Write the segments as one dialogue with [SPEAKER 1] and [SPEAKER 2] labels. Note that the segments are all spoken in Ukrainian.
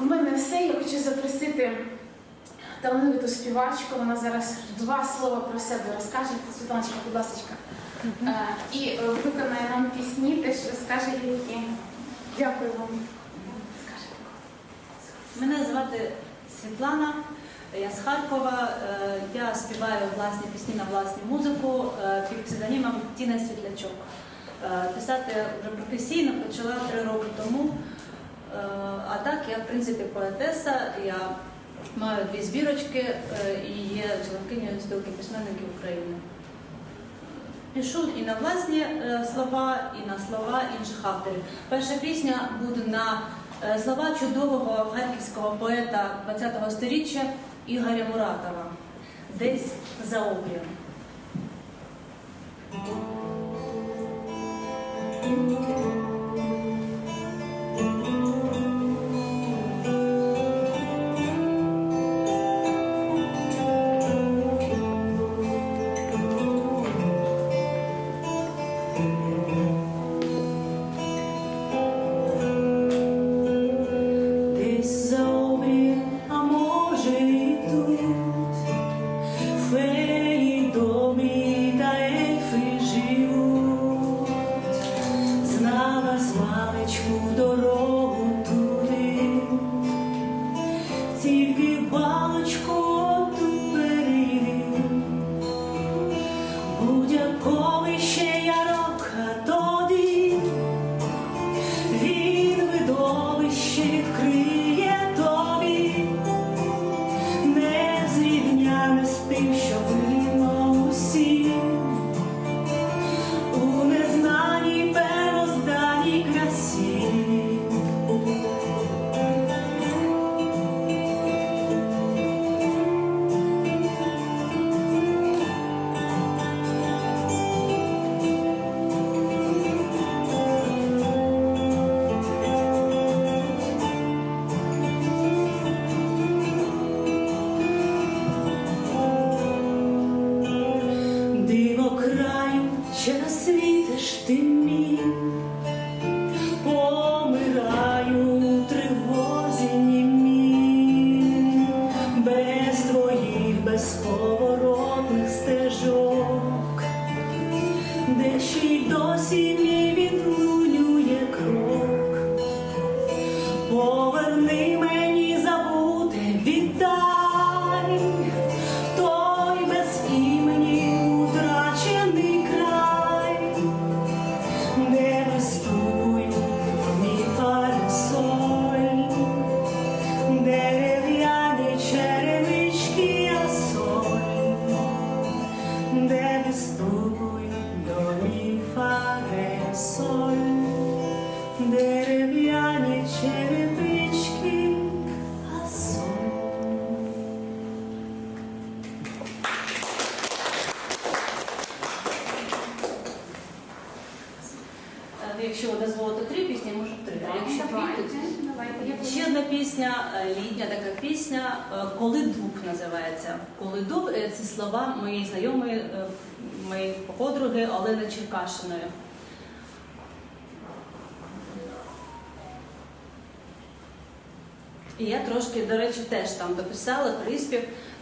[SPEAKER 1] В мене все. Я хочу запросити талановиту співачку. Вона зараз два слова про себе розкаже. Світланочка, будь ласка. Е, І е, виконає нам пісні, теж розкаже які. Дякую вам.
[SPEAKER 2] Мене звати Світлана, я з Харкова. Е, Я співаю власні пісні на власну музику під псевдонімом Тіна Світлячок. Писати вже професійно почала три роки тому. Е, А так я, в принципі, поетеса. Я маю дві збірочки е, і є членкинею спілки письменників України. Пишу і на власні е, слова, і на слова інших авторів. Перша пісня буде на слова чудового харківського поета ХХ століття Ігоря Муратова. Десь за обрієм.
[SPEAKER 3] Десь знала з маличку дорогу туди, тільки балочку а соль.
[SPEAKER 2] Е, Якщо ви дозволите три пісні, може три. А якщо.
[SPEAKER 1] Я
[SPEAKER 2] Ще одна пісня, е, літня така пісня, е, Коли дуб називається. Коли дуб це слова моєї знайомої, моєї подруги Олени Черкашиної. І я трошки, до речі, теж там дописала приспів,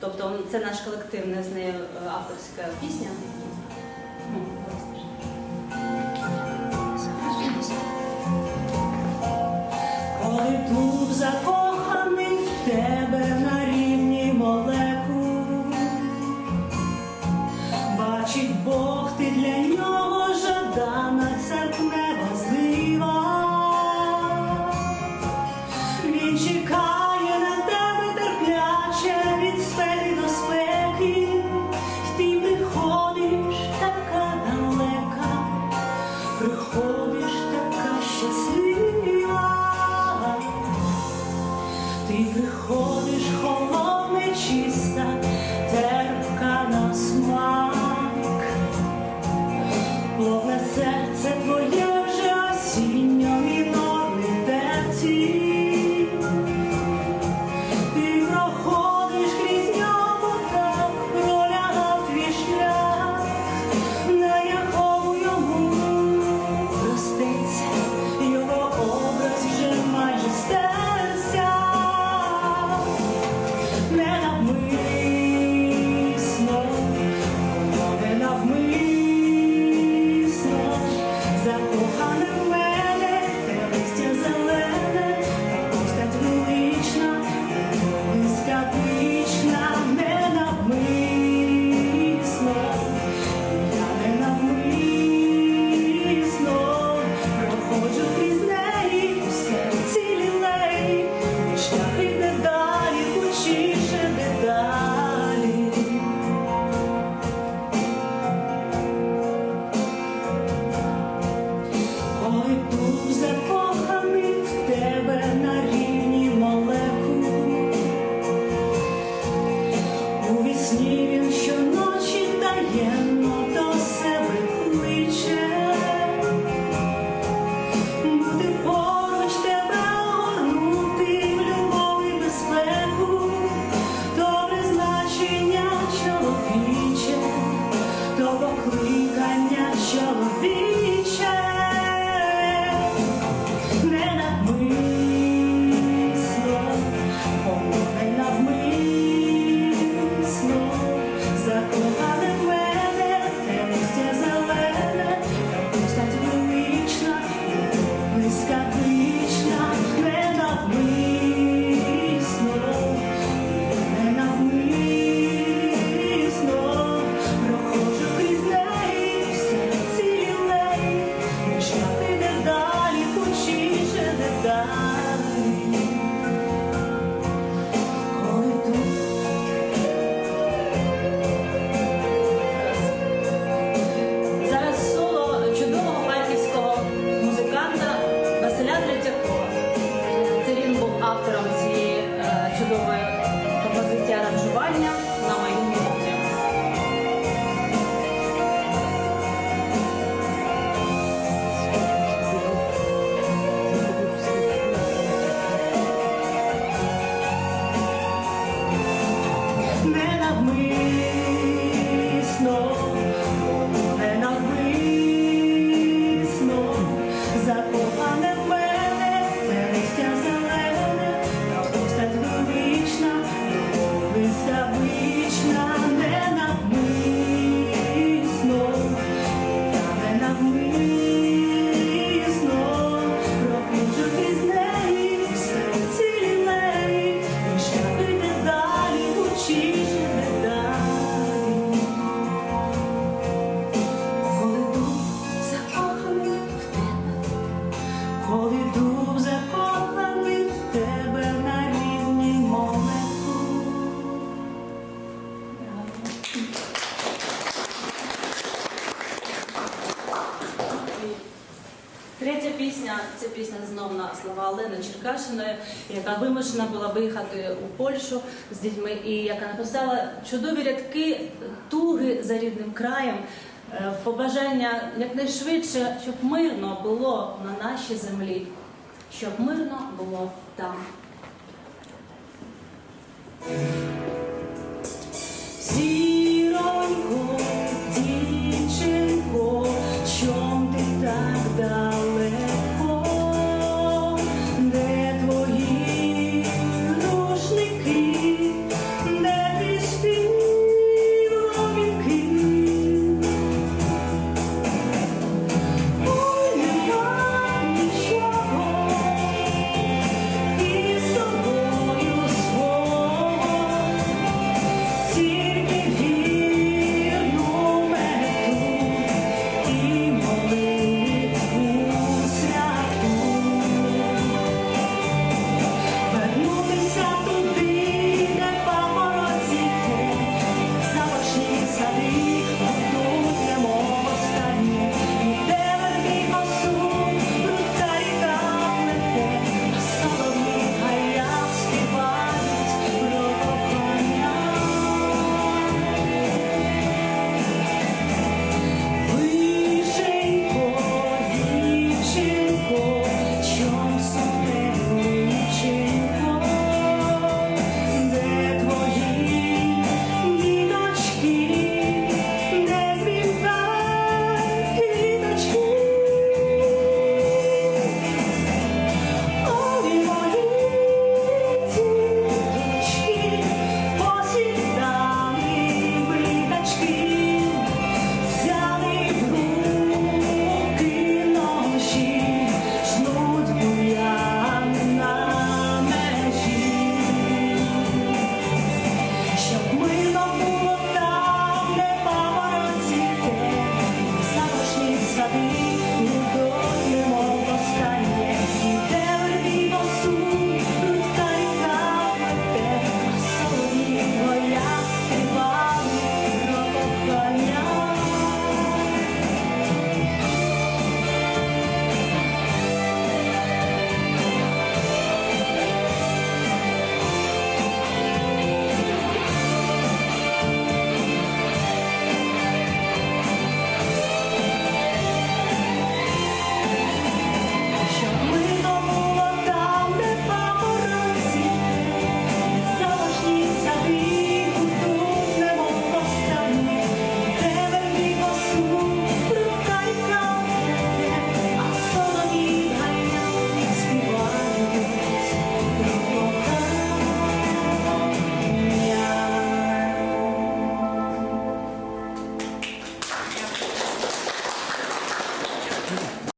[SPEAKER 2] тобто це наш колективна з нею е, авторська пісня. Ну,
[SPEAKER 3] Коли тут закоханий
[SPEAKER 2] Черкащиною, яка вимушена була виїхати у Польщу з дітьми, і яка написала чудові рядки туги за рідним краєм, е, побажання якнайшвидше, щоб мирно було на нашій землі, щоб мирно було там.